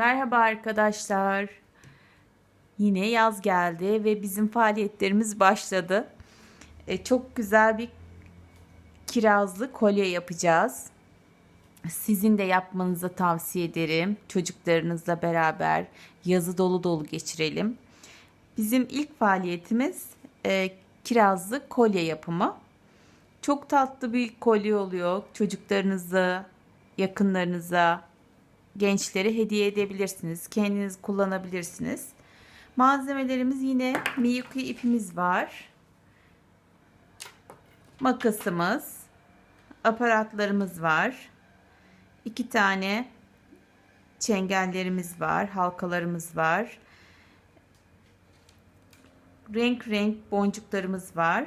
Merhaba arkadaşlar. Yine yaz geldi ve bizim faaliyetlerimiz başladı. E, çok güzel bir kirazlı kolye yapacağız. Sizin de yapmanızı tavsiye ederim. Çocuklarınızla beraber yazı dolu dolu geçirelim. Bizim ilk faaliyetimiz e, kirazlı kolye yapımı. Çok tatlı bir kolye oluyor. Çocuklarınıza, yakınlarınıza, gençlere hediye edebilirsiniz. Kendiniz kullanabilirsiniz. Malzemelerimiz yine Miyuki ipimiz var. Makasımız, aparatlarımız var. İki tane çengellerimiz var, halkalarımız var. Renk renk boncuklarımız var.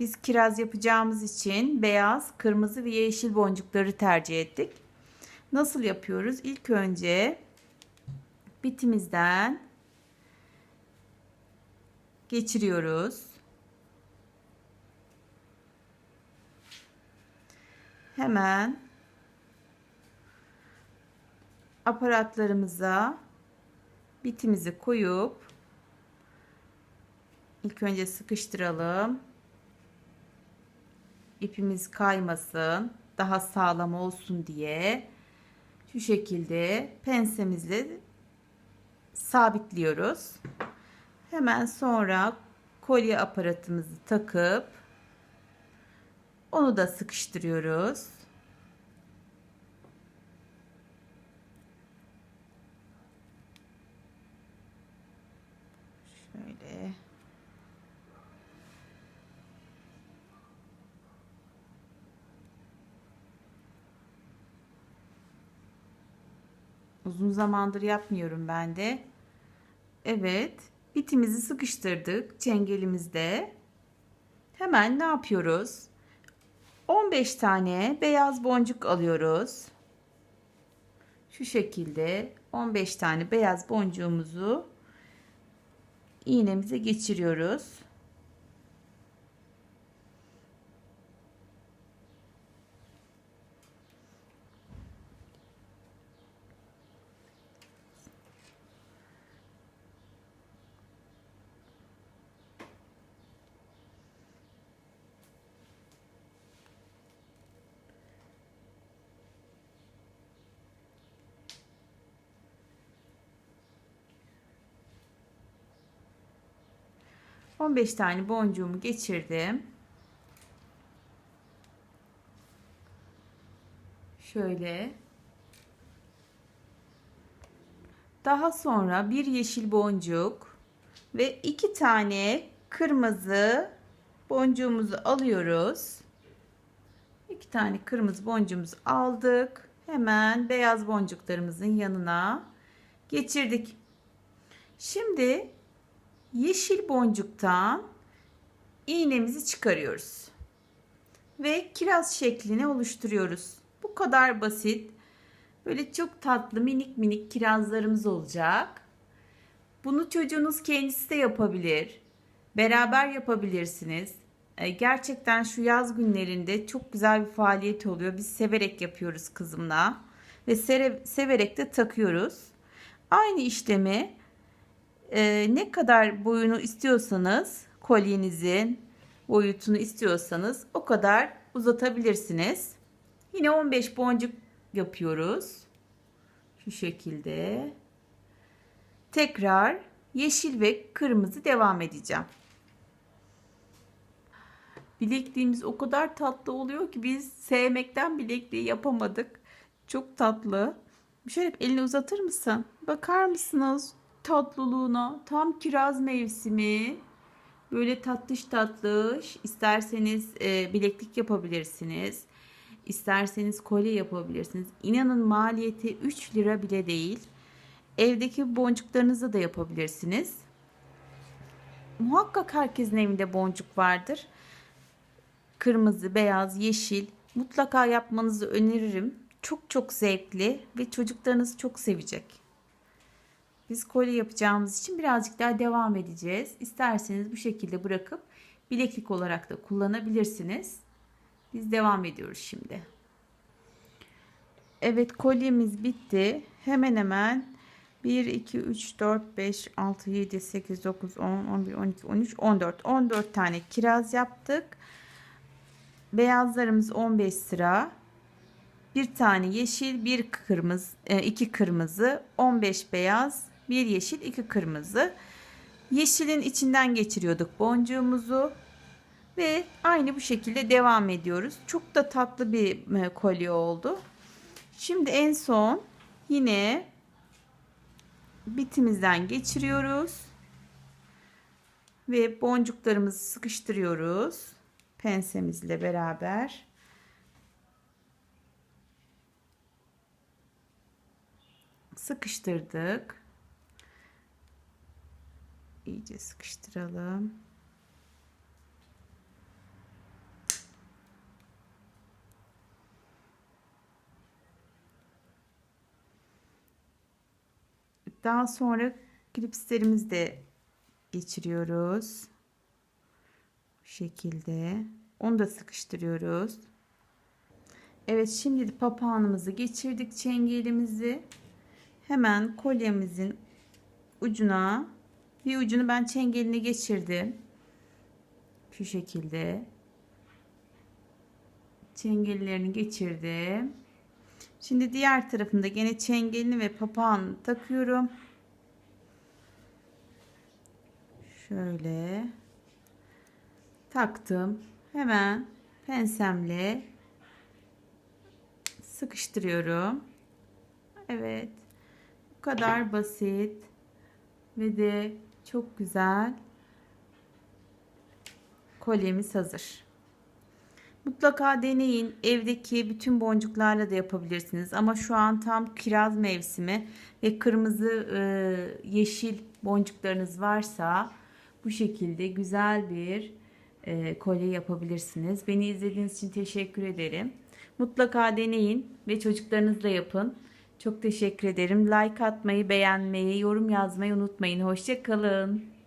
Biz kiraz yapacağımız için beyaz, kırmızı ve yeşil boncukları tercih ettik. Nasıl yapıyoruz? İlk önce bitimizden geçiriyoruz. Hemen aparatlarımıza bitimizi koyup ilk önce sıkıştıralım. İpimiz kaymasın, daha sağlam olsun diye şu şekilde pensemizle sabitliyoruz. Hemen sonra kolye aparatımızı takıp onu da sıkıştırıyoruz. Şöyle Uzun zamandır yapmıyorum ben de. Evet. Bitimizi sıkıştırdık çengelimizde. Hemen ne yapıyoruz? 15 tane beyaz boncuk alıyoruz. Şu şekilde 15 tane beyaz boncuğumuzu iğnemize geçiriyoruz. On beş tane boncuğumu geçirdim. Şöyle. Daha sonra bir yeşil boncuk ve iki tane kırmızı boncuğumuzu alıyoruz. İki tane kırmızı boncuğumuzu aldık. Hemen beyaz boncuklarımızın yanına geçirdik. Şimdi yeşil boncuktan iğnemizi çıkarıyoruz. Ve kiraz şeklini oluşturuyoruz. Bu kadar basit. Böyle çok tatlı minik minik kirazlarımız olacak. Bunu çocuğunuz kendisi de yapabilir. Beraber yapabilirsiniz. E, Gerçekten şu yaz günlerinde çok güzel bir faaliyet oluyor. Biz severek yapıyoruz kızımla ve severek de takıyoruz. Aynı işlemi e, ne kadar boyunu istiyorsanız kolyenizin boyutunu istiyorsanız o kadar uzatabilirsiniz. Yine 15 boncuk yapıyoruz. Şu şekilde. Tekrar yeşil ve kırmızı devam edeceğim. Bilekliğimiz o kadar tatlı oluyor ki biz sevmekten bilekliği yapamadık. Çok tatlı. Şöyle elini uzatır mısın? Bakar mısınız tatlılığına? Tam kiraz mevsimi. Böyle tatlış tatlış. İsterseniz e, bileklik yapabilirsiniz. İsterseniz kolye yapabilirsiniz. İnanın maliyeti 3 lira bile değil. Evdeki boncuklarınızı da yapabilirsiniz. Muhakkak herkesin evinde boncuk vardır. Kırmızı, beyaz, yeşil mutlaka yapmanızı öneririm. Çok çok zevkli ve çocuklarınız çok sevecek. Biz kolye yapacağımız için birazcık daha devam edeceğiz. İsterseniz bu şekilde bırakıp bileklik olarak da kullanabilirsiniz. Biz devam ediyoruz şimdi. Evet kolyemiz bitti. Hemen hemen 1, 2, 3, 4, 5, 6, 7, 8, 9, 10, 11, 12, 13, 14. 14 tane kiraz yaptık. Beyazlarımız 15 sıra. Bir tane yeşil, bir kırmızı, e, iki kırmızı, 15 beyaz, bir yeşil, iki kırmızı. Yeşilin içinden geçiriyorduk boncuğumuzu ve aynı bu şekilde devam ediyoruz. Çok da tatlı bir e, kolye oldu. Şimdi en son yine bitimizden geçiriyoruz ve boncuklarımızı sıkıştırıyoruz pensemizle beraber. Sıkıştırdık. İyice sıkıştıralım. Daha sonra klipslerimizi de geçiriyoruz. Bu şekilde. Onu da sıkıştırıyoruz. Evet şimdi de papağanımızı geçirdik çengelimizi. Hemen kolyemizin ucuna bir ucunu ben çengeline geçirdim. Şu şekilde. Çengellerini geçirdim. Şimdi diğer tarafında gene çengelini ve papağanı takıyorum. Şöyle taktım. Hemen pensemle sıkıştırıyorum. Evet. Bu kadar basit ve de çok güzel kolyemiz hazır. Mutlaka deneyin. Evdeki bütün boncuklarla da yapabilirsiniz. Ama şu an tam kiraz mevsimi ve kırmızı e, yeşil boncuklarınız varsa bu şekilde güzel bir e, kolye yapabilirsiniz. Beni izlediğiniz için teşekkür ederim. Mutlaka deneyin ve çocuklarınızla yapın. Çok teşekkür ederim. Like atmayı, beğenmeyi, yorum yazmayı unutmayın. Hoşçakalın.